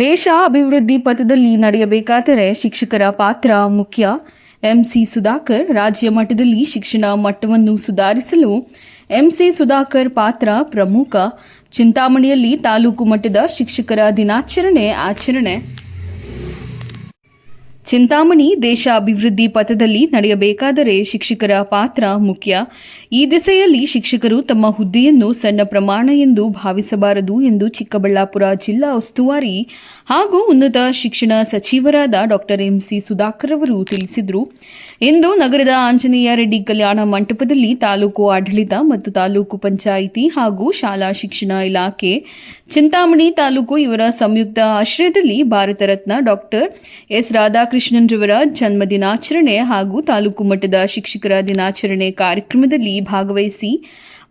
ದೇಶ ಅಭಿವೃದ್ಧಿ ಪಥದಲ್ಲಿ ನಡೆಯಬೇಕಾದರೆ ಶಿಕ್ಷಕರ ಪಾತ್ರ ಮುಖ್ಯ. ಎಂಸಿ ಸುಧಾಕರ್ ರಾಜ್ಯ ಮಟ್ಟದಲ್ಲಿ ಶಿಕ್ಷಣ ಮಟ್ಟವನ್ನು ಸುಧಾರಿಸಲು ಎಂಸಿ ಸುಧಾಕರ್ ಪಾತ್ರ ಪ್ರಮುಖ. ಚಿಂತಾಮಣಿಯಲ್ಲಿ ತಾಲೂಕು ಮಟ್ಟದ ಶಿಕ್ಷಕರ ದಿನಾಚರಣೆ ಆಚರಣೆ. ಚಿಂತಾಮಣಿ ದೇಶ ಅಭಿವೃದ್ಧಿ ಪಥದಲ್ಲಿ ನಡೆಯಬೇಕಾದರೆ ಶಿಕ್ಷಕರ ಪಾತ್ರ ಮುಖ್ಯ. ಈ ದಿಸೆಯಲ್ಲಿ ಶಿಕ್ಷಕರು ತಮ್ಮ ಹುದ್ದೆಯನ್ನು ಸಣ್ಣ ಪ್ರಮಾಣ ಎಂದು ಭಾವಿಸಬಾರದು ಎಂದು ಚಿಕ್ಕಬಳ್ಳಾಪುರ ಜಿಲ್ಲಾ ಉಸ್ತುವಾರಿ ಹಾಗೂ ಉನ್ನತ ಶಿಕ್ಷಣ ಸಚಿವರಾದ ಡಾಕ್ಟರ್ ಎಂಸಿ ಸುಧಾಕರ್ ಅವರು ತಿಳಿಸಿದರು. ಇಂದು ನಗರದ ಆಂಜನೇಯ ರೆಡ್ಡಿ ಕಲ್ಯಾಣ ಮಂಟಪದಲ್ಲಿ ತಾಲೂಕು ಆಡಳಿತ ಮತ್ತು ತಾಲೂಕು ಪಂಚಾಯಿತಿ ಹಾಗೂ ಶಾಲಾ ಶಿಕ್ಷಣ ಇಲಾಖೆ, ಚಿಂತಾಮಣಿ ತಾಲೂಕು ಇವರ ಸಂಯುಕ್ತ ಆಶ್ರಯದಲ್ಲಿ ಭಾರತ ರತ್ನ ಡಾಕ್ಟರ್ ಎಸ್ ರಾಧಾಕೃಷ್ಣನ್ ರವರ ಜನ್ಮ ದಿನಾಚರಣೆ ಹಾಗೂ ತಾಲೂಕು ಮಟ್ಟದ ಶಿಕ್ಷಕರ ದಿನಾಚರಣೆ ಕಾರ್ಯಕ್ರಮದಲ್ಲಿ ಭಾಗವಹಿಸಿ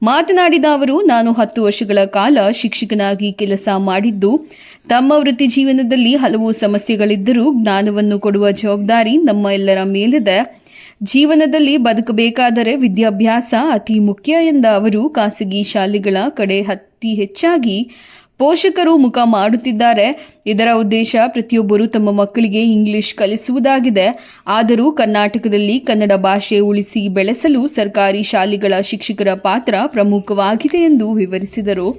ಮಾತನಾಡಿದ ಅವರು, ನಾನು ಹತ್ತು ವರ್ಷಗಳ ಕಾಲ ಶಿಕ್ಷಕನಾಗಿ ಕೆಲಸ ಮಾಡಿದ್ದು, ತಮ್ಮ ವೃತ್ತಿ ಜೀವನದಲ್ಲಿ ಹಲವು ಸಮಸ್ಯೆಗಳಿದ್ದರೂ ಜ್ಞಾನವನ್ನು ಕೊಡುವ ಜವಾಬ್ದಾರಿ ನಮ್ಮ ಎಲ್ಲರ ಮೇಲಿದೆ. ಜೀವನದಲ್ಲಿ ಬದುಕಬೇಕಾದರೆ ವಿದ್ಯಾಭ್ಯಾಸ ಅತಿ ಮುಖ್ಯ ಎಂದ ಅವರು, ಖಾಸಗಿ ಶಾಲೆಗಳ ಕಡೆ ಅತಿ ಹೆಚ್ಚಾಗಿ ಪೋಷಕರು ಮುಖ ಮಾಡುತ್ತಿದ್ದಾರೆ. ಇದರ ಉದ್ದೇಶ ಪ್ರತಿಯೊಬ್ಬರು ತಮ್ಮ ಮಕ್ಕಳಿಗೆ ಇಂಗ್ಲಿಷ್ ಕಲಿಸುವುದಾಗಿದೆ. ಆದರೂ ಕರ್ನಾಟಕದಲ್ಲಿ ಕನ್ನಡ ಭಾಷೆ ಉಳಿಸಿ ಬೆಳೆಸಲು ಸರ್ಕಾರಿ ಶಾಲೆಗಳ ಶಿಕ್ಷಕರ ಪಾತ್ರ ಪ್ರಮುಖವಾಗಿದೆ ಎಂದು ವಿವರಿಸಿದರು.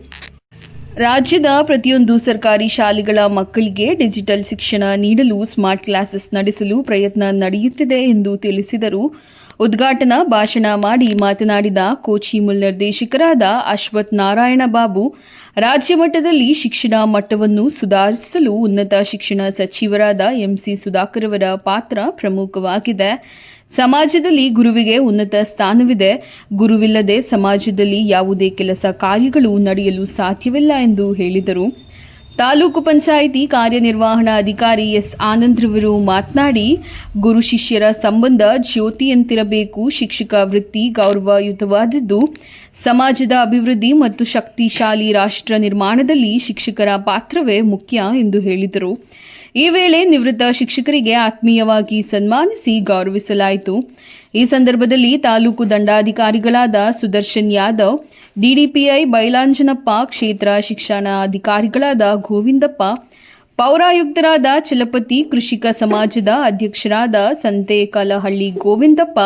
ರಾಜ್ಯದ ಪ್ರತಿಯೊಂದು ಸರ್ಕಾರಿ ಶಾಲೆಗಳ ಮಕ್ಕಳಿಗೆ ಡಿಜಿಟಲ್ ಶಿಕ್ಷಣ ನೀಡಲು ಸ್ಮಾರ್ಟ್ ಕ್ಲಾಸಸ್ ನಡೆಸಲು ಪ್ರಯತ್ನ ನಡೆಯುತ್ತಿದೆ ಎಂದು ತಿಳಿಸಿದರು. ಉದ್ಘಾಟನಾ ಭಾಷಣ ಮಾಡಿ ಮಾತನಾಡಿದ ಕೋಚಿ ಮೂಲ ನಿರ್ದೇಶಕರಾದ ಅಶ್ವಥ್ ನಾರಾಯಣ ಬಾಬು, ರಾಜ್ಯ ಮಟ್ಟದಲ್ಲಿ ಶಿಕ್ಷಣ ಮಟ್ಟವನ್ನು ಸುಧಾರಿಸಲು ಉನ್ನತ ಶಿಕ್ಷಣ ಸಚಿವರಾದ ಎಂಸಿ ಸುಧಾಕರ್ ಅವರ ಪಾತ್ರ ಪ್ರಮುಖವಾಗಿದೆ. ಸಮಾಜದಲ್ಲಿ ಗುರುವಿಗೆ ಉನ್ನತ ಸ್ಥಾನವಿದೆ. ಗುರುವಿಲ್ಲದೆ ಸಮಾಜದಲ್ಲಿ ಯಾವುದೇ ಕೆಲಸ ಕಾರ್ಯಗಳು ನಡೆಯಲು ಸಾಧ್ಯವಿಲ್ಲ ಎಂದು ಹೇಳಿದರು. ತಾಲೂಕು ಪಂಚಾಯಿತಿ ಕಾರ್ಯನಿರ್ವಹಣಾಧಿಕಾರಿ ಎಸ್ ಆನಂದ್ರವರು ಮಾತನಾಡಿ, ಗುರು ಶಿಷ್ಯರ ಸಂಬಂಧ ಜ್ಯೋತಿಯಂತಿರಬೇಕು, ಶಿಕ್ಷಕ ವೃತ್ತಿ ಗೌರವಯುತವಾದದ್ದು. ಸಮಾಜದ ಅಭಿವೃದ್ಧಿ ಮತ್ತು ಶಕ್ತಿಶಾಲಿ ರಾಷ್ಟ್ರ ನಿರ್ಮಾಣದಲ್ಲಿ ಶಿಕ್ಷಕರ ಪಾತ್ರವೇ ಮುಖ್ಯ ಎಂದು ಹೇಳಿದರು. ಈ ವೇಳೆ ನಿವೃತ್ತ ಶಿಕ್ಷಕರಿಗೆ ಆತ್ಮೀಯವಾಗಿ ಸನ್ಮಾನಿಸಿ ಗೌರವಿಸಲಾಯಿತು. ಈ ಸಂದರ್ಭದಲ್ಲಿ ತಾಲೂಕು ದಂಡಾಧಿಕಾರಿಗಳಾದ ಸುದರ್ಶನ್ ಯಾದವ್, ಡಿಡಿಪಿಐ ಬೈಲಾಂಜನಪ್ಪ, ಕ್ಷೇತ್ರ ಶಿಕ್ಷಣಾಧಿಕಾರಿಗಳಾದ ಗೋವಿಂದಪ್ಪ, ಪೌರಾಯುಕ್ತರಾದ ಚಲಪತಿ ಕೃಷಿಕ ಸಮಾಜದ ಅಧ್ಯಕ್ಷರಾದ ಸಂತೆ ಕಲಹಳ್ಳಿ ಗೋವಿಂದಪ್ಪ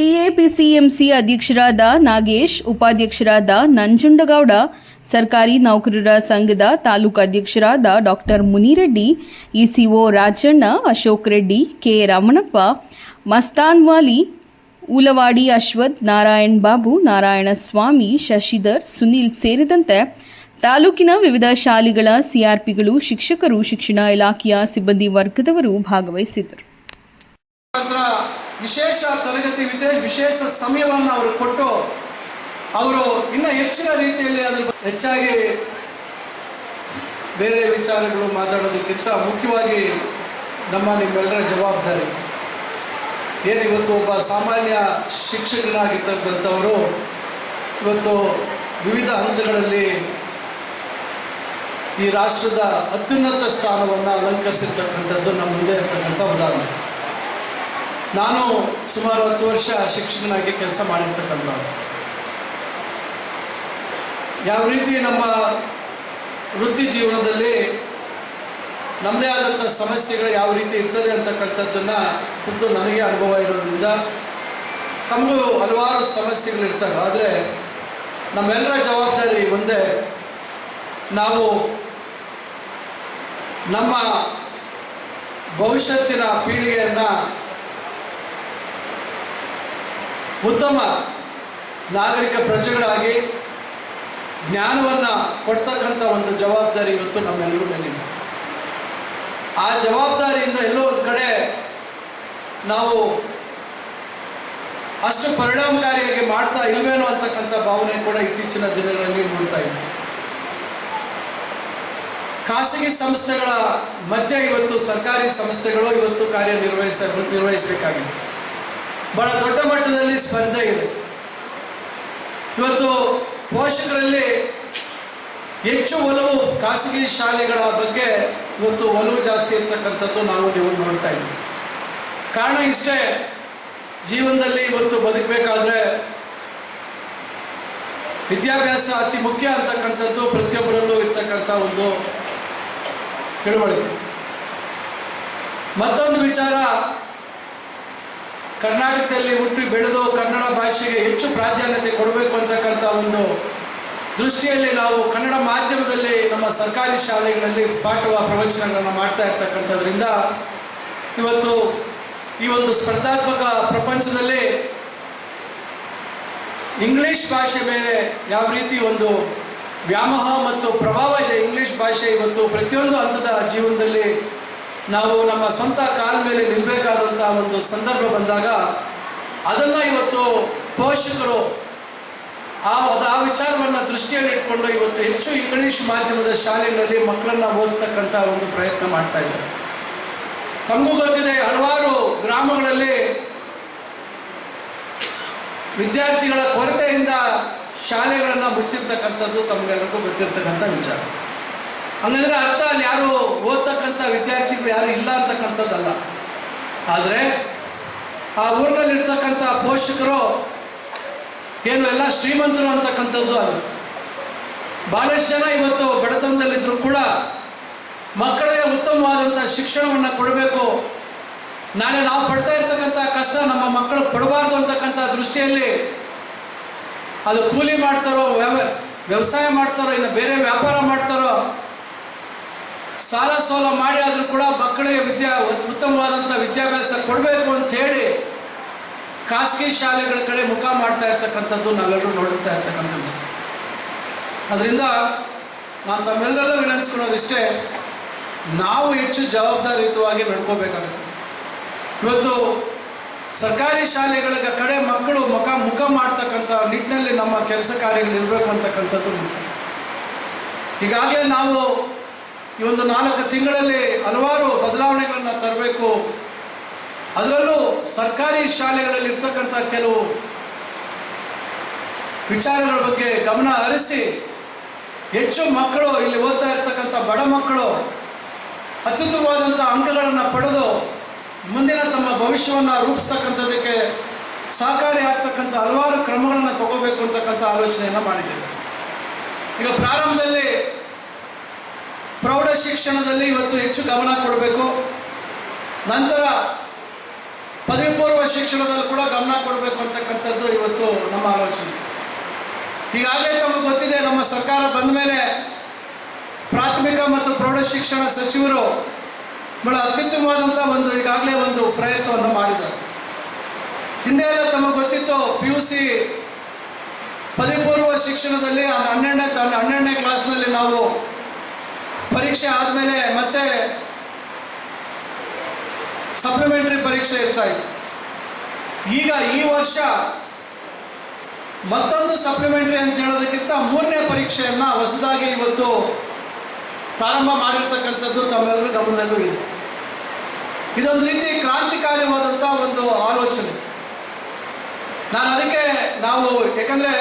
ಟಿಎಪಿಸಿಎಂಸಿ ಅಧ್ಯಕ್ಷರಾದ ನಾಗೇಶ್, ಉಪಾಧ್ಯಕ್ಷರಾದ ನಂಜುಂಡಗೌಡ, ಸರ್ಕಾರಿ ನೌಕರರ ಸಂಘದ ತಾಲೂಕು ಅಧ್ಯಕ್ಷರಾದ doctor Munireddy, ECO Rajanna, Ashok Reddy, K Ramanappa, Mastan Vali, Ulavadi Ashwath, Narayan Babu, Narayanaswamy, Shashidhar, Sunil ಸೇರಿದಂತೆ ತಾಲೂಕಿನ ವಿವಿಧ ಶಾಲೆಗಳ ಸಿಆರ್ಪಿಗಳು, ಶಿಕ್ಷಕರು, ಶಿಕ್ಷಣ ಇಲಾಖೆಯ ಸಿಬ್ಬಂದಿ ವರ್ಗದವರು ಭಾಗವಹಿಸಿದ್ದರು. ವಿಶೇಷ ತರಗತಿ ಇದೆ ವಿಶೇಷ ಸಮಯವನ್ನು ಅವರು ಕೊಟ್ಟು ಅವರು ಇನ್ನ ಹೆಚ್ಚಿನ ರೀತಿಯಲ್ಲಿ ಅದ್ರ ಹೆಚ್ಚಾಗಿ ಬೇರೆ ವಿಚಾರಗಳು ಮಾತಾಡೋದಕ್ಕಿಂತ ಮುಖ್ಯವಾಗಿ ನಮ್ಮ ನಿಮ್ಮೆಲ್ಲರ ಜವಾಬ್ದಾರಿ. ಏನು ಇವತ್ತು ಒಬ್ಬ ಸಾಮಾನ್ಯ ಶಿಕ್ಷಕನಾಗಿರ್ತಕ್ಕಂಥವರು ಇವತ್ತು ವಿವಿಧ ಹಂತಗಳಲ್ಲಿ ಈ ರಾಷ್ಟ್ರದ ಅತ್ಯುನ್ನತ ಸ್ಥಾನವನ್ನು ಅಲಂಕರಿಸಿರ್ತಕ್ಕಂಥದ್ದು ನಮ್ಮ ಮುಂದೆ ಇರ್ತಕ್ಕಂಥ ಉದಾಹರಣೆ. ನಾನು ಸುಮಾರು ಹತ್ತು ವರ್ಷ ಶಿಕ್ಷಕನಾಗಿ ಕೆಲಸ ಮಾಡಿರ್ತಕ್ಕಂಥವ್ರು ಯಾವ ರೀತಿ ನಮ್ಮ ವೃತ್ತಿ ಜೀವನದಲ್ಲಿ ನಮ್ಮದೇ ಆದಂಥ ಸಮಸ್ಯೆಗಳು ಯಾವ ರೀತಿ ಇರ್ತದೆ ಅಂತಕ್ಕಂಥದ್ದನ್ನು ಖುದ್ದು ನನಗೆ ಅನುಭವ ಇರೋದ್ರಿಂದ ತಮಗೂ ಹಲವಾರು ಸಮಸ್ಯೆಗಳಿರ್ತವೆ. ಆದರೆ ನಮ್ಮೆಲ್ಲರ ಜವಾಬ್ದಾರಿ ಒಂದೇ. ನಾವು ನಮ್ಮ ಭವಿಷ್ಯತ್ತಿನ ಪೀಳಿಗೆಯನ್ನು ಉತ್ತಮ ನಾಗರಿಕ ಪ್ರಜೆಗಳಾಗಿ ಜ್ಞಾನವನ್ನು ಕೊಡ್ತಕ್ಕಂಥ ಒಂದು ಜವಾಬ್ದಾರಿ ಇವತ್ತು ನಮ್ಮೆಲ್ಲರೂ ಮೇಲೆ ಆ ಜವಾಬ್ದಾರಿಯಿಂದ ಎಲ್ಲೋ ಒಂದು ಕಡೆ ನಾವು ಅಷ್ಟು ಪರಿಣಾಮಕಾರಿಯಾಗಿ ಮಾಡ್ತಾ ಇಲ್ವೇನೋ ಅಂತಕ್ಕಂಥ ಭಾವನೆ ಕೂಡ ಇತ್ತೀಚಿನ ದಿನಗಳಲ್ಲಿ ನೋಡ್ತಾ ಇದ್ದೀವಿ ಖಾಸಗಿ ಸಂಸ್ಥೆಗಳ ಮಧ್ಯೆ ಇವತ್ತು ಸರ್ಕಾರಿ ಸಂಸ್ಥೆಗಳು ಇವತ್ತು ಕಾರ್ಯನಿರ್ವಹಿಸ ನಿರ್ವಹಿಸಬೇಕಾಗಿದೆ. ಬಹಳ ದೊಡ್ಡ ಮಟ್ಟದಲ್ಲಿ ಸ್ಪರ್ಧೆ ಇದೆ. ಇವತ್ತು ಪೋಷಕರಲ್ಲಿ ಹೆಚ್ಚು ಒಲವು ಖಾಸಗಿ ಶಾಲೆಗಳ ಬಗ್ಗೆ ಇವತ್ತು ಒಲವು ಜಾಸ್ತಿ ಇರ್ತಕ್ಕಂಥದ್ದು ನಾವು ನೀವು ನೋಡ್ತಾ ಇದ್ದೀವಿ. ಕಾರಣ ಇಷ್ಟೇ, ಜೀವನದಲ್ಲಿ ಇವತ್ತು ಬದುಕಬೇಕಾದ್ರೆ ವಿದ್ಯಾಭ್ಯಾಸ ಅತಿ ಮುಖ್ಯ ಅಂತಕ್ಕಂಥದ್ದು ಪ್ರತಿಯೊಬ್ಬರಲ್ಲೂ ಇರ್ತಕ್ಕಂಥ ಒಂದು ತಿಳುವಳಿಕೆ. ಮತ್ತೊಂದು ವಿಚಾರ ಕರ್ನಾಟಕದಲ್ಲಿ ಹುಟ್ಟಿ ಬೆಳೆದು ಕನ್ನಡ ಭಾಷೆಗೆ ಹೆಚ್ಚು ಪ್ರಾಧಾನ್ಯತೆ ಕೊಡಬೇಕು ಅಂತಕ್ಕಂಥ ಒಂದು ದೃಷ್ಟಿಯಲ್ಲಿ ನಾವು ಕನ್ನಡ ಮಾಧ್ಯಮದಲ್ಲಿ ನಮ್ಮ ಸರ್ಕಾರಿ ಶಾಲೆಗಳಲ್ಲಿ ಪಾಠವ ಪ್ರವಚನಗಳನ್ನು ಮಾಡ್ತಾ ಇರ್ತಕ್ಕಂಥದ್ರಿಂದ ಇವತ್ತು ಈ ಒಂದು ಸ್ಪರ್ಧಾತ್ಮಕ ಪ್ರಪಂಚದಲ್ಲಿ ಇಂಗ್ಲಿಷ್ ಭಾಷೆ ಮೇಲೆ ಯಾವ ರೀತಿ ಒಂದು ವ್ಯಾಮೋಹ ಮತ್ತು ಪ್ರಭಾವ ಇದೆ ಇಂಗ್ಲಿಷ್ ಭಾಷೆ ಇವತ್ತು ಪ್ರತಿಯೊಂದು ಹಂತದ ಜೀವನದಲ್ಲಿ ನಾವು ನಮ್ಮ ಸ್ವಂತ ಕಾಲ ಮೇಲೆ ನಿಲ್ಲಬೇಕಾದಂಥ ಒಂದು ಸಂದರ್ಭ ಬಂದಾಗ ಅದನ್ನ ಇವತ್ತು ಪೋಷಕರು ಆ ಆ ವಿಚಾರವನ್ನ ದೃಷ್ಟಿಯಲ್ಲಿ ಇಟ್ಕೊಂಡು ಇವತ್ತು ಹೆಚ್ಚು ಇಂಗ್ಲಿಷ್ ಮಾಧ್ಯಮದ ಶಾಲೆಗಳಲ್ಲಿ ಮಕ್ಕಳನ್ನ ಓದಿಸ್ತಕ್ಕಂಥ ಒಂದು ಪ್ರಯತ್ನ ಮಾಡ್ತಾ ಇದ್ದಾರೆ. ತಮಗೂ ಗೊತ್ತಿದೆ ಹಲವಾರು ಗ್ರಾಮಗಳಲ್ಲಿ ವಿದ್ಯಾರ್ಥಿಗಳ ಕೊರತೆಯಿಂದ ಶಾಲೆಗಳನ್ನು ಮುಚ್ಚಿರ್ತಕ್ಕಂಥದ್ದು ತಮಗೆಲ್ಲರಿಗೂ ಗೊತ್ತಿರ್ತಕ್ಕಂಥ ವಿಚಾರ. ಹಂಗಂದ್ರೆ ಅರ್ಥ ಅಲ್ಲಿ ಯಾರು ಓದ್ತಕ್ಕಂಥ ವಿದ್ಯಾರ್ಥಿಗಳು ಯಾರು ಇಲ್ಲ ಅಂತಕ್ಕಂಥದ್ದಲ್ಲ. ಆದರೆ ಆ ಊರಿನಲ್ಲಿರ್ತಕ್ಕಂಥ ಪೋಷಕರು ಏನು ಎಲ್ಲ ಶ್ರೀಮಂತರು ಅಂತಕ್ಕಂಥದ್ದು ಅಲ್ಲ. ಭಾಳಷ್ಟು ಜನ ಇವತ್ತು ಬಡತನದಲ್ಲಿದ್ದರೂ ಕೂಡ ಮಕ್ಕಳಿಗೆ ಉತ್ತಮವಾದಂಥ ಶಿಕ್ಷಣವನ್ನು ಕೊಡಬೇಕು. ನಾಳೆ ನಾವು ಪಡ್ತಾ ಇರ್ತಕ್ಕಂಥ ಕಷ್ಟ ನಮ್ಮ ಮಕ್ಕಳು ಕೊಡಬಾರ್ದು ಅಂತಕ್ಕಂಥ ದೃಷ್ಟಿಯಲ್ಲಿ ಅದು ಕೂಲಿ ಮಾಡ್ತಾರೋ ವ್ಯವ, ವ್ಯವಸಾಯ ಮಾಡ್ತಾರೋ ಇನ್ನು ಬೇರೆ ವ್ಯಾಪಾರ ಮಾಡ್ತಾರೋ ಸಾಲ ಸಾಲ ಮಾಡಿ ಆದರೂ ಕೂಡ ಮಕ್ಕಳಿಗೆ ವಿದ್ಯಾ ಉತ್ತಮವಾದಂಥ ವಿದ್ಯಾಭ್ಯಾಸ ಕೊಡಬೇಕು ಅಂತ ಹೇಳಿ ಖಾಸಗಿ ಶಾಲೆಗಳ ಕಡೆ ಮುಖ ಮಾಡ್ತಾ ಇರ್ತಕ್ಕಂಥದ್ದು ನಾವೆಲ್ಲರೂ ನೋಡುತ್ತಾ ಇರ್ತಕ್ಕಂಥದ್ದು. ಅದರಿಂದ ನಾನು ತಮ್ಮೆಲ್ಲರೂ ವಿನಂತಿಸ್ಕೊಳ್ಳೋದಿಷ್ಟೇ, ನಾವು ಹೆಚ್ಚು ಜವಾಬ್ದಾರಿಯುತವಾಗಿ ನಡ್ಕೋಬೇಕಾಗುತ್ತೆ. ಇವತ್ತು ಸರ್ಕಾರಿ ಶಾಲೆಗಳ ಕಡೆ ಮಕ್ಕಳು ಮುಖ ಮುಖ ಮಾಡ್ತಕ್ಕಂಥ ನಿಟ್ಟಿನಲ್ಲಿ ನಮ್ಮ ಕೆಲಸ ಕಾರ್ಯಗಳು ಇರಬೇಕು ಅಂತಕ್ಕಂಥದ್ದು ಈಗಾಗಲೇ ನಾವು ಈ ಒಂದು ನಾಲ್ಕು ತಿಂಗಳಲ್ಲಿ ಹಲವಾರು ಬದಲಾವಣೆಗಳನ್ನು ತರಬೇಕು. ಅದರಲ್ಲೂ ಸರ್ಕಾರಿ ಶಾಲೆಗಳಲ್ಲಿ ಇರ್ತಕ್ಕಂಥ ಕೆಲವು ವಿಚಾರಗಳ ಬಗ್ಗೆ ಗಮನ ಹರಿಸಿ, ಹೆಚ್ಚು ಮಕ್ಕಳು ಇಲ್ಲಿ ಓದ್ತಾ ಇರ್ತಕ್ಕಂಥ ಬಡ ಮಕ್ಕಳು ಅತ್ಯುತ್ತಮವಾದಂಥ ಅಂಕಗಳನ್ನು ಪಡೆದು ಮುಂದಿನ ತಮ್ಮ ಭವಿಷ್ಯವನ್ನು ರೂಪಿಸ್ತಕ್ಕಂಥದಕ್ಕೆ ಸಹಕಾರಿ ಆಗ್ತಕ್ಕಂಥ ಹಲವಾರು ಕ್ರಮಗಳನ್ನು ತಗೋಬೇಕು ಅಂತಕ್ಕಂಥ ಆಲೋಚನೆಯನ್ನು ಮಾಡಿದ್ದೇವೆ. ಈಗ ಪ್ರಾರಂಭದಲ್ಲಿ ಪ್ರೌಢ ಶಿಕ್ಷಣದಲ್ಲಿ ಇವತ್ತು ಹೆಚ್ಚು ಗಮನ ಕೊಡಬೇಕು. ನಂತರ ಪದವಿ ಪೂರ್ವ ಶಿಕ್ಷಣದಲ್ಲಿ ಕೂಡ ಗಮನ ಕೊಡಬೇಕು ಅಂತಕ್ಕಂಥದ್ದು ಇವತ್ತು ನಮ್ಮ ಆಲೋಚನೆ. ಈಗಾಗಲೇ ತಮಗೆ ಗೊತ್ತಿದೆ, ನಮ್ಮ ಸರ್ಕಾರ ಬಂದ ಮೇಲೆ ಪ್ರಾಥಮಿಕ ಮತ್ತು ಪ್ರೌಢ ಶಿಕ್ಷಣ ಸಚಿವರು ಬಹಳ ಅತ್ಯುತ್ತಮವಾದಂಥ ಒಂದು ಈಗಾಗಲೇ ಒಂದು ಪ್ರಯತ್ನವನ್ನು ಮಾಡಿದ್ದಾರೆ. ಹಿಂದೆ ಎಲ್ಲ ತಮಗೆ ಗೊತ್ತಿತ್ತು ಪಿ ಯು ಸಿ ಪದವಿ ಪೂರ್ವ ಶಿಕ್ಷಣದಲ್ಲಿ ಹನ್ನೆರಡನೇ ಹನ್ನೆರಡನೇ ಕ್ಲಾಸ್ನಲ್ಲಿ ನಾವು ಪರೀಕ್ಷೆ ಆದಮೇಲೆ ಮತ್ತೆ ಸಪ್ಲಿಮೆಂಟರಿ ಪರೀಕ್ಷೆ ಇರ್ತಾ ಇತ್ತು. ಈಗ ಈ ವರ್ಷ ಮತ್ತೊಂದು ಸಪ್ಲಿಮೆಂಟರಿ ಅಂತ ಹೇಳೋದಕ್ಕಿಂತ ಮೂರನೇ ಪರೀಕ್ಷೆಯನ್ನು ಹೊಸದಾಗಿ ಇವತ್ತು ಪ್ರಾರಂಭ ಮಾಡಿರ್ತಕ್ಕಂಥದ್ದು ತಮ್ಮೆಲ್ಲರ ಗಮನದಲ್ಲೂ ಇದೆ. ಇದೊಂದು ರೀತಿ ಕ್ರಾಂತಿಕಾರಿಯಾದಂಥ ಒಂದು ಆಲೋಚನೆ. ನಾನು ಅದಕ್ಕೆ ನಾವು ಯಾಕಂದ್ರೆ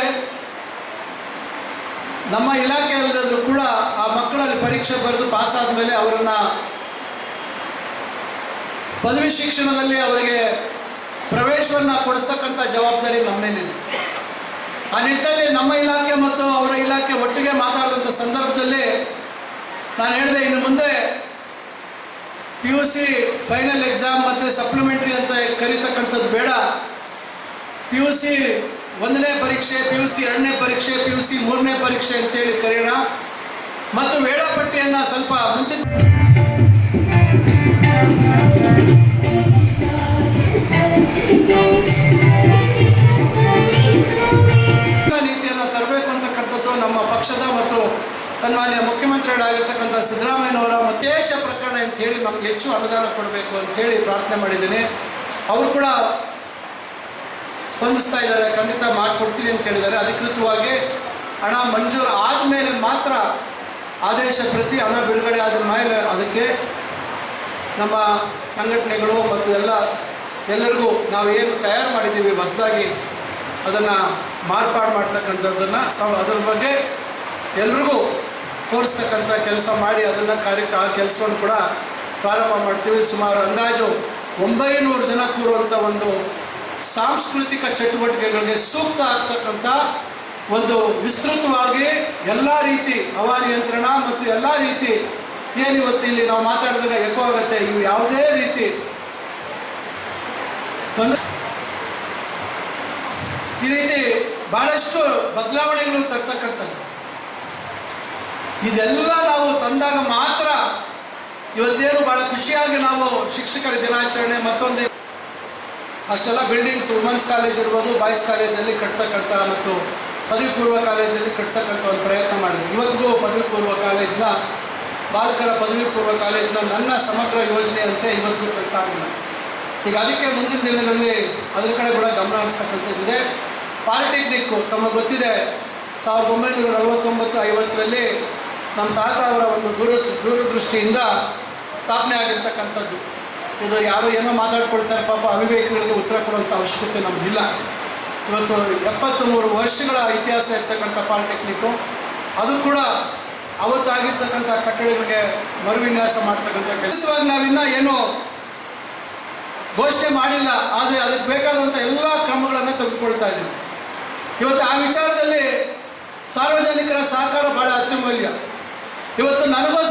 ನಮ್ಮ ಇಲಾಖೆ ಅಲ್ಲದಾದ್ರೂ ಕೂಡ ಆ ಮಕ್ಕಳಲ್ಲಿ ಪರೀಕ್ಷೆ ಬರೆದು ಪಾಸ್ ಆದಮೇಲೆ ಅವರನ್ನ ಪದವಿ ಶಿಕ್ಷಣದಲ್ಲಿ ಅವರಿಗೆ ಪ್ರವೇಶವನ್ನು ಕೊಡಿಸ್ತಕ್ಕಂಥ ಜವಾಬ್ದಾರಿ ನಮ್ಮ ಮೇಲಿದೆ. ಆ ನಿಟ್ಟಿನಲ್ಲಿ ನಮ್ಮ ಇಲಾಖೆ ಮತ್ತು ಅವರ ಇಲಾಖೆ ಒಟ್ಟಿಗೆ ಮಾತಾಡಿದಂಥ ಸಂದರ್ಭದಲ್ಲಿ ನಾನು ಹೇಳಿದೆ, ಇನ್ನು ಮುಂದೆ P U C final exam ಮತ್ತು ಸಪ್ಲಿಮೆಂಟ್ರಿ ಅಂತ ಕರೀತಕ್ಕಂಥದ್ದು ಬೇಡ. ಪಿ ಯು ಸಿ ಒಂದನೇ ಪರೀಕ್ಷೆ ಪಿ ಯು ಸಿ ಎರಡನೇ ಪರೀಕ್ಷೆ ಪಿ ಯು ಸಿ ಮೂರನೇ ಪರೀಕ್ಷೆ ಅಂತೇಳಿ ಕರೆಯೋಣ. ಮತ್ತು ವೇಳಾಪಟ್ಟಿಯನ್ನು ಸ್ವಲ್ಪ ಮುಂಚೆ ನೀತಿಯನ್ನು ತರಬೇಕು ಅಂತಕ್ಕಂಥದ್ದು ನಮ್ಮ ಪಕ್ಷದ ಮತ್ತು ಸನ್ಮಾನ್ಯ ಮುಖ್ಯಮಂತ್ರಿಗಳಾಗಿರ್ತಕ್ಕಂಥ ಸಿದ್ದರಾಮಯ್ಯನವರ ವಿಶೇಷ ಪ್ರಕರಣ ಅಂತ ಹೇಳಿ ನಮ್ಗೆ ಹೆಚ್ಚು ಅನುದಾನ ಕೊಡಬೇಕು ಅಂತ ಹೇಳಿ ಪ್ರಾರ್ಥನೆ ಮಾಡಿದ್ದೀನಿ. ಅವರು ಕೂಡ ಸ್ಪಂದಿಸ್ತಾ ಇದ್ದಾರೆ, ಖಂಡಿತ ಮಾಡಿಕೊಡ್ತೀನಿ ಅಂತ ಹೇಳಿದ್ದಾರೆ. ಅಧಿಕೃತವಾಗಿ ಹಣ ಮಂಜೂರು ಆದಮೇಲೆ ಮಾತ್ರ ಆದೇಶ ಪ್ರತಿ ಹಣ ಬಿಡುಗಡೆ ಆದ ಮೇಲೆ ಅದಕ್ಕೆ ನಮ್ಮ ಸಂಘಟನೆಗಳು ಮತ್ತು ಎಲ್ಲ, ಎಲ್ಲರಿಗೂ ನಾವು ಏನು ತಯಾರು ಮಾಡಿದ್ದೀವಿ, ಹೊಸದಾಗಿ ಅದನ್ನು ಮಾರ್ಪಾಡು ಮಾಡ್ತಕ್ಕಂಥದ್ದನ್ನು ಸ ಅದ್ರ ಬಗ್ಗೆ ಎಲ್ರಿಗೂ ತೋರಿಸ್ತಕ್ಕಂಥ ಕೆಲಸ ಮಾಡಿ ಅದನ್ನು ಕಾರ್ಯಕ್ಕೆ, ಆ ಕೆಲಸವನ್ನು ಕೂಡ ಪ್ರಾರಂಭ ಮಾಡ್ತೀವಿ. ಸುಮಾರು ಅಂದಾಜು ಒಂಬೈನೂರು ಜನ ಕೂರುವಂಥ ಒಂದು ಸಾಂಸ್ಕೃತಿಕ ಚಟುವಟಿಕೆಗಳಿಗೆ ಸೂಕ್ತ ಆಗ್ತಕ್ಕಂಥ ಒಂದು ವಿಸ್ತೃತವಾಗಿ ಎಲ್ಲ ರೀತಿ ಹವಾನಿಯಂತ್ರಣ ಮತ್ತು ಎಲ್ಲ ರೀತಿ ಏನಿವತ್ತು ಇಲ್ಲಿ ನಾವು ಮಾತಾಡಿದಾಗ ಎಕೋ ಆಗುತ್ತೆ. ಇವು ಯಾವುದೇ ರೀತಿ ಈ ರೀತಿ ಬಹಳಷ್ಟು ಬದಲಾವಣೆಗಳು ತರ್ತಕ್ಕಂಥದ್ದು. ಇದೆಲ್ಲ ನಾವು ತಂದಾಗ ಮಾತ್ರ ಇವತ್ತೇನು ಬಹಳ ಖುಷಿಯಾಗಿ ನಾವು ಶಿಕ್ಷಕರ ದಿನಾಚರಣೆ ಮತ್ತೊಂದು ಅಷ್ಟೆಲ್ಲ ಬಿಲ್ಡಿಂಗ್ಸ್ ವುಮೆನ್ಸ್ ಕಾಲೇಜ್ ಇರ್ಬೋದು ಬಾಯ್ಸ್ ಕಾಲೇಜಲ್ಲಿ ಕಟ್ತಕ್ಕಂಥ ಮತ್ತು ಪದವಿ ಪೂರ್ವ ಕಾಲೇಜಲ್ಲಿ ಕಟ್ತಕ್ಕಂಥ ಒಂದು ಪ್ರಯತ್ನ ಮಾಡಿದ್ವಿ. ಇವತ್ತಿಗೂ ಪದವಿ ಪೂರ್ವ ಕಾಲೇಜ್ನ ಬಾಲಕರ ಪದವಿ ಪೂರ್ವ ಕಾಲೇಜ್ನ ನನ್ನ ಸಮಗ್ರ ಯೋಜನೆಯಂತೆ ಇವತ್ತಿಗೂ ಕೆಲಸ ಆಗಿಲ್ಲ ಈಗ ಅದಕ್ಕೆ ಮುಂದಿನ ದಿನಗಳಲ್ಲಿ ಅದರ ಕಡೆ ಕೂಡ ಗಮನ ಹರಿಸ್ತಕ್ಕಂಥದ್ದಿದೆ. ಪಾಲಿಟೆಕ್ನಿಕ್ಕು ತಮಗೆ ಗೊತ್ತಿದೆ, ಸಾವಿರದ ಒಂಬೈನೂರ ನಲವತ್ತೊಂಬತ್ತು, ಐವತ್ತರಲ್ಲಿ ನಮ್ಮ ತಾತ ಅವರ ಒಂದು ದೂರ ದೂರದೃಷ್ಟಿಯಿಂದ ಸ್ಥಾಪನೆ ಆಗಿರ್ತಕ್ಕಂಥದ್ದು. ಇದು ಯಾರು ಏನೋ ಮಾತಾಡ್ಕೊಳ್ತಾರೆ ಪಾಪ ಅವಿವೇಕಿಗಳಿಗೆ ಉತ್ತರ ಕೊಡುವಂಥ ಅವಶ್ಯಕತೆ ನಮಗಿಲ್ಲ. ಇವತ್ತು ಎಪ್ಪತ್ತು ಮೂರು ವರ್ಷಗಳ ಇತಿಹಾಸ ಇರ್ತಕ್ಕಂಥ ಪಾಲಿಟೆಕ್ನಿಕ್ಕು, ಅದು ಕೂಡ ಅವತ್ತಾಗಿರ್ತಕ್ಕಂಥ ಕಟ್ಟಡಗಳಿಗೆ ಮರುವಿನ್ಯಾಸ ಮಾಡ್ತಕ್ಕಂಥ ಖಂಡಿತವಾಗಿ ನಾವಿನ್ನ ಏನು ಘೋಷಣೆ ಮಾಡಿಲ್ಲ, ಆದರೆ ಅದಕ್ಕೆ ಬೇಕಾದಂಥ ಎಲ್ಲ ಕ್ರಮಗಳನ್ನು ತೆಗೆದುಕೊಳ್ತಾ ಇದ್ದೀವಿ. ಇವತ್ತು ಆ ವಿಚಾರದಲ್ಲಿ ಸಾರ್ವಜನಿಕರ ಸಹಕಾರ ಬಹಳ ಅತ್ಯಮೂಲ್ಯ. ಇವತ್ತು ನನಗೋಸ್ಕರ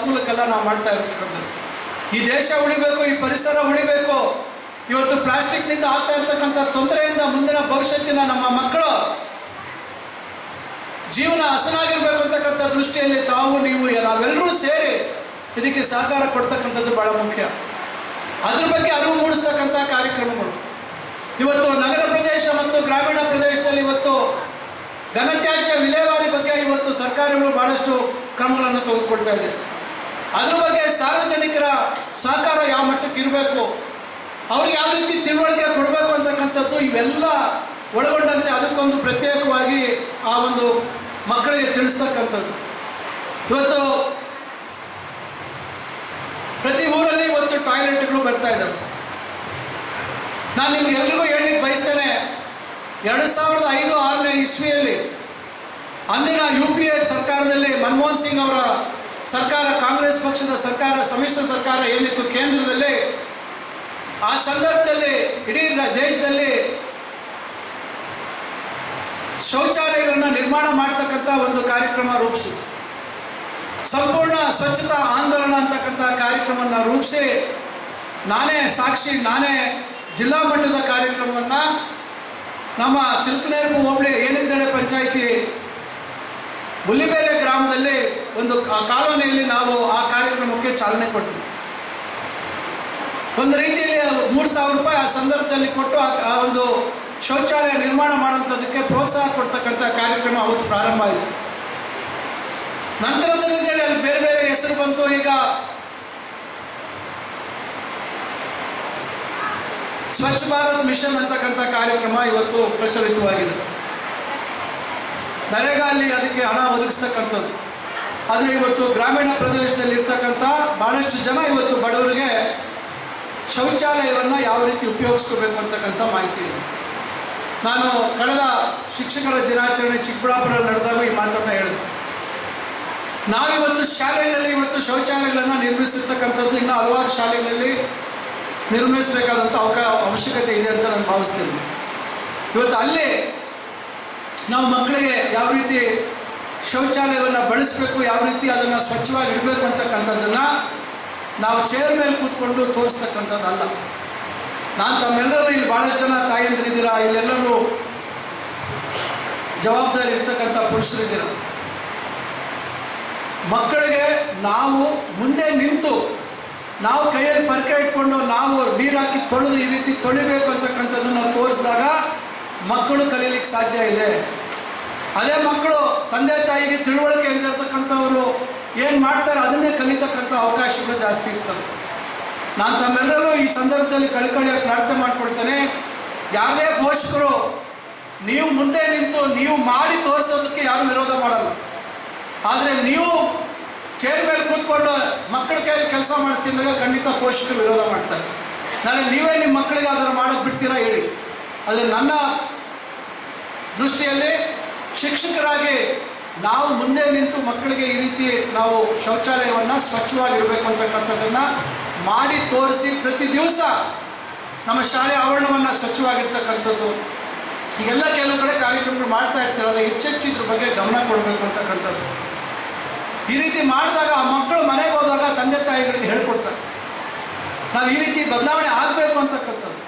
ಅನುಕೂಲಕ್ಕೆಲ್ಲ ನಾವು ಮಾಡ್ತಾ ಇರ್ತಕ್ಕಂಥದ್ದು ಈ ದೇಶ ಉಳಿಬೇಕು, ಈ ಪರಿಸರ ಉಳಿಬೇಕು. ಇವತ್ತು ಪ್ಲಾಸ್ಟಿಕ್ನಿಂದ ಆಗ್ತಾ ಇರ್ತಕ್ಕಂಥ ತೊಂದರೆಯಿಂದ ಮುಂದಿನ ಭವಿಷ್ಯತ್ತಿನ ನಮ್ಮ ಮಕ್ಕಳು ಜೀವನ ಹಸನಾಗಿರ್ಬೇಕು ಅಂತಕ್ಕಂಥ ದೃಷ್ಟಿಯಲ್ಲಿ ತಾವು, ನೀವು, ನಾವೆಲ್ಲರೂ ಸೇರಿ ಇದಕ್ಕೆ ಸಹಕಾರ ಕೊಡ್ತಕ್ಕಂಥದ್ದು ಬಹಳ ಮುಖ್ಯ. ಅದ್ರ ಬಗ್ಗೆ ಅರಿವು ಮೂಡಿಸ್ತಕ್ಕಂಥ ಕಾರ್ಯಕ್ರಮಗಳು. ಇವತ್ತು ನಗರ ಪ್ರದೇಶ ಮತ್ತು ಗ್ರಾಮೀಣ ಪ್ರದೇಶದಲ್ಲಿ ಇವತ್ತು ಘನತ್ಯಾಜ್ಯ ವಿಲೇವಾರಿ ಬಗ್ಗೆ ಇವತ್ತು ಸರ್ಕಾರಗಳು ಬಹಳಷ್ಟು ಕ್ರಮಗಳನ್ನು ತೆಗೆದುಕೊಳ್ತಾ ಇದೆ. ಅದ್ರ ಬಗ್ಗೆ ಸಾರ್ವಜನಿಕರ ಸಹಕಾರ ಯಾವ ಮಟ್ಟಕ್ಕೆ ಇರಬೇಕು, ಅವ್ರಿಗೆ ಯಾವ ರೀತಿ ತಿಳುವಳಿಕೆ ಕೊಡಬೇಕು ಅಂತಕ್ಕಂಥದ್ದು ಇವೆಲ್ಲ ಒಳಗೊಂಡಂತೆ ಅದಕ್ಕೊಂದು ಪ್ರತ್ಯೇಕವಾಗಿ ಆ ಒಂದು ಮಕ್ಕಳಿಗೆ ತಿಳಿಸ್ತಕ್ಕಂಥದ್ದು. ಇವತ್ತು ಪ್ರತಿ ಊರಲ್ಲಿ ಇವತ್ತು ಟಾಯ್ಲೆಟ್ಗಳು ಬರ್ತಾ ಇದ್ದಾವೆ ನಾನು ನಿಮ್ಗೆ ಎಲ್ರಿಗೂ ಹೇಳಲಿಕ್ಕೆ ಬಯಸ್ತೇನೆ, ಎರಡು ಸಾವಿರದ ಐದು, ಆರನೇ ಇಸ್ವಿಯಲ್ಲಿ ಅಂದಿನ ಯು ಪಿ ಎ ಸರ್ಕಾರದಲ್ಲಿ ಮನಮೋಹನ್ ಸಿಂಗ್ ಅವರ ಸರ್ಕಾರ, ಕಾಂಗ್ರೆಸ್ ಪಕ್ಷದ ಸರ್ಕಾರ, ಸಮ್ಮಿಶ್ರ ಸರ್ಕಾರ ಏನಿತ್ತು ಕೇಂದ್ರದಲ್ಲಿ, ಆ ಸಂದರ್ಭದಲ್ಲಿ, ಇಡೀ ದೇಶದಲ್ಲಿ ಶೌಚಾಲಯಗಳನ್ನ ನಿರ್ಮಾಣ ಮಾಡ್ತಕ್ಕಂಥ ಒಂದು ಕಾರ್ಯಕ್ರಮ ರೂಪಿಸಿತು. ಸಂಪೂರ್ಣ ಸ್ವಚ್ಛತಾ ಆಂದೋಲನ ಅಂತಕ್ಕಂಥ ಕಾರ್ಯಕ್ರಮವನ್ನು ರೂಪಿಸಿ, ನಾನೇ ಸಾಕ್ಷಿ, ನಾನೇ ಜಿಲ್ಲಾ ಮಟ್ಟದ ಕಾರ್ಯಕ್ರಮವನ್ನು ನಮ್ಮ ಚಿಲ್ಕನೇರ್ಪು ಹೋಬಳಿ ಏನಿದ್ದಾಳೆ ಪಂಚಾಯಿತಿ ಹುಲಿಬೇರೆ ಗ್ರಾಮದಲ್ಲಿ ಒಂದು ಕಾಲೋನಿಯಲ್ಲಿ ನಾವು ಆ ಕಾರ್ಯಕ್ರಮಕ್ಕೆ ಚಾಲನೆ ಕೊಟ್ಟಿದ್ವಿ. ಒಂದು ರೀತಿಯಲ್ಲಿ ಮೂರು ಸಾವಿರ ರೂಪಾಯಿ ಆ ಸಂದರ್ಭದಲ್ಲಿ ಕೊಟ್ಟು ಆ- ಒಂದು ಶೌಚಾಲಯ ನಿರ್ಮಾಣ ಮಾಡುವಂಥದ್ದಕ್ಕೆ ಪ್ರೋತ್ಸಾಹ ಕೊಡ್ತಕ್ಕಂಥ ಕಾರ್ಯಕ್ರಮ ಅವತ್ತು ಪ್ರಾರಂಭ ಆಯಿತು. ನಂತರದ ಅಲ್ಲಿ ಬೇರೆ ಬೇರೆ ಹೆಸರು ಬಂತು. ಈಗ ಸ್ವಚ್ಛ ಭಾರತ್ ಮಿಷನ್ ಅಂತಕ್ಕಂಥ ಕಾರ್ಯಕ್ರಮ ಇವತ್ತು ಪ್ರಚಲಿತವಾಗಿದೆ. ನರೇಗಾ ಅಲ್ಲಿ ಅದಕ್ಕೆ ಹಣ ಒದಗಿಸ್ತಕ್ಕಂಥದ್ದು. ಆದರೆ ಇವತ್ತು ಗ್ರಾಮೀಣ ಪ್ರದೇಶದಲ್ಲಿ ಇರ್ತಕ್ಕಂಥ ಬಹಳಷ್ಟು ಜನ ಇವತ್ತು ಬಡವರಿಗೆ ಶೌಚಾಲಯವನ್ನು ಯಾವ ರೀತಿ ಉಪಯೋಗಿಸ್ಕೋಬೇಕು ಅಂತಕ್ಕಂಥ ಮಾಹಿತಿ ಇದೆ. ನಾನು ಕಳೆದ ಶಿಕ್ಷಕರ ದಿನಾಚರಣೆ ಚಿಕ್ಕಬಳ್ಳಾಪುರ ನಡೆದಾಗ ಈ ಮಾತನ್ನು ಹೇಳಿದೆ ನಾವಿವತ್ತು ಶಾಲೆಗಳಲ್ಲಿ ಇವತ್ತು ಶೌಚಾಲಯಗಳನ್ನು ನಿರ್ಮಿಸಿರ್ತಕ್ಕಂಥದ್ದು ಇನ್ನು ಹಲವಾರು ಶಾಲೆಗಳಲ್ಲಿ ನಿರ್ಮಿಸಬೇಕಾದಂಥ ಅವಕಾಶ ಅವಶ್ಯಕತೆ ಇದೆ ಅಂತ ನಾನು ಭಾವಿಸ್ತೀನಿ. ಇವತ್ತು ಅಲ್ಲಿ ನಾವು ಮಕ್ಕಳಿಗೆ ಯಾವ ರೀತಿ ಶೌಚಾಲಯವನ್ನು ಬಳಸಬೇಕು, ಯಾವ ರೀತಿ ಅದನ್ನು ಸ್ವಚ್ಛವಾಗಿ ಇಡಬೇಕು ಅಂತಕ್ಕಂಥದ್ದನ್ನು ನಾವು ಚೇರ್ ಮೇಲೆ ಕೂತ್ಕೊಂಡು ತೋರಿಸ್ತಕ್ಕಂಥದ್ದಲ್ಲ. ನಾನು ತಮ್ಮೆಲ್ಲರೂ ಇಲ್ಲಿ ಭಾಳಷ್ಟು ಜನ ತಾಯಂದಿರಿದ್ದೀರಾ ಇಲ್ಲೆಲ್ಲರೂ ಜವಾಬ್ದಾರಿ ಇರ್ತಕ್ಕಂಥ ಪುರುಷರಿದ್ದೀರ ಮಕ್ಕಳಿಗೆ ನಾವು ಮುಂದೆ ನಿಂತು ನಾವು ಕೈಯಲ್ಲಿ ಪರ್ಕೆ ಇಟ್ಕೊಂಡು ನಾವು ನೀರು ಹಾಕಿ ತೊಳೆದು ಈ ರೀತಿ ತೊಳಿಬೇಕು ತೋರಿಸಿದಾಗ ಮಕ್ಕಳು ಕಲೀಲಿಕ್ಕೆ ಸಾಧ್ಯ ಇದೆ. ಅದೇ ಮಕ್ಕಳು ತಂದೆ ತಾಯಿಗೆ ತಿಳುವಳಿಕೆ ಇಲ್ಲದಿರ್ತಕ್ಕಂಥವ್ರು ಏನು ಮಾಡ್ತಾರೆ ಅದನ್ನೇ ಕಲಿತಕ್ಕಂಥ ಅವಕಾಶಗಳು ಜಾಸ್ತಿ ಇರ್ತವೆ. ನಾನು ತಮ್ಮೆಲ್ಲರೂ ಈ ಸಂದರ್ಭದಲ್ಲಿ ಕಳ್ಕೊಳ್ಳಿ ಪ್ರಾರ್ಥನೆ ಮಾಡ್ಕೊಳ್ತೇನೆ. ಯಾವುದೇ ಪೋಷಕರು ನೀವು ಮುಂದೆ ನಿಂತು ನೀವು ಮಾಡಿ ತೋರಿಸೋದಕ್ಕೆ ಯಾರು ವಿರೋಧ ಮಾಡಲ್ಲ. ಆದರೆ ನೀವು ಚೇರ್ ಮೇಲೆ ಕೂತ್ಕೊಂಡು ಮಕ್ಕಳ ಕೈಯಲ್ಲಿ ಕೆಲಸ ಮಾಡ್ತಿದ್ದಾಗ ಖಂಡಿತ ಪೋಷಕರು ವಿರೋಧ ಮಾಡ್ತಾರೆ. ನಾಳೆ ನೀವೇ ನಿಮ್ಮ ಮಕ್ಕಳಿಗೆ ಅದನ್ನು ಮಾಡೋದು ಬಿಡ್ತೀರಾ ಹೇಳಿ. ಆದರೆ ನನ್ನ ದೃಷ್ಟಿಯಲ್ಲಿ ಶಿಕ್ಷಕರಾಗಿ ನಾವು ಮುಂದೆ ನಿಂತು ಮಕ್ಕಳಿಗೆ ಈ ರೀತಿ ನಾವು ಶೌಚಾಲಯವನ್ನು ಸ್ವಚ್ಛವಾಗಿರಬೇಕು ಅಂತಕ್ಕಂಥದ್ದನ್ನು ಮಾಡಿ ತೋರಿಸಿ ಪ್ರತಿ ದಿವಸ ನಮ್ಮ ಶಾಲೆ ಆವರಣವನ್ನು ಸ್ವಚ್ಛವಾಗಿರ್ತಕ್ಕಂಥದ್ದು. ಈಗೆಲ್ಲ ಕೆಲವು ಕಡೆ ಕಾರ್ಯಕ್ರಮಗಳು ಮಾಡ್ತಾ ಇರ್ತಾರೆ ಆದರೆ ಹೆಚ್ಚೆಚ್ಚು ಇದ್ರ ಬಗ್ಗೆ ಗಮನ ಕೊಡಬೇಕು ಅಂತಕ್ಕಂಥದ್ದು. ಈ ರೀತಿ ಮಾಡಿದಾಗ ಆ ಮಕ್ಕಳು ಮನೆಗೆ ಹೋದಾಗ ತಂದೆ ತಾಯಿಗಳಿಗೆ ಹೇಳ್ಕೊಡ್ತಾರೆ. ನಾವು ಈ ರೀತಿ ಬದಲಾವಣೆ ಆಗಬೇಕು ಅಂತಕ್ಕಂಥದ್ದು.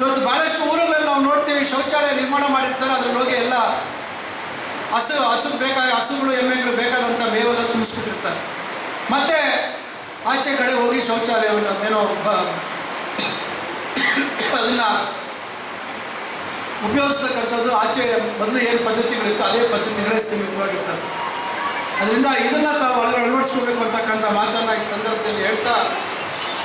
ಇವತ್ತು ಬಹಳಷ್ಟು ಊರುಗಳಲ್ಲಿ ನಾವು ನೋಡ್ತೀವಿ, ಶೌಚಾಲಯ ನಿರ್ಮಾಣ ಮಾಡಿರ್ತಾರೆ, ಅದ್ರಲ್ಲಿ ಹೋಗಿ ಎಲ್ಲ ಹಸು ಹಸು ಬೇಕಾಗಿ, ಹಸುಗಳು, ಎಮ್ಮೆಗಳು ಬೇಕಾದಂಥ ಮೇವೆಲ್ಲ ತುಂಬಿಸ್ಬಿಟ್ಟಿರ್ತಾರೆ ಮತ್ತೆ ಆಚೆ ಕಡೆ ಹೋಗಿ ಶೌಚಾಲಯವನ್ನು ಏನೋ ಅದನ್ನ ಉಪಯೋಗಿಸ್ತಕ್ಕಂಥದ್ದು ಆಚೆ ಬದಲು ಏನು ಪದ್ಧತಿಗಳಿತ್ತು, ಅದೇ ಪದ್ಧತಿಗಳೇ ಸೀಮಿತವಾಗಿರ್ತದೆ. ಅದರಿಂದ ಇದನ್ನ ತಾವು ಅಳವಡಿಸ್ಕೋಬೇಕು ಅಂತಕ್ಕಂಥ ಮಾತನ್ನ ಈ ಸಂದರ್ಭದಲ್ಲಿ ಹೇಳ್ತಾ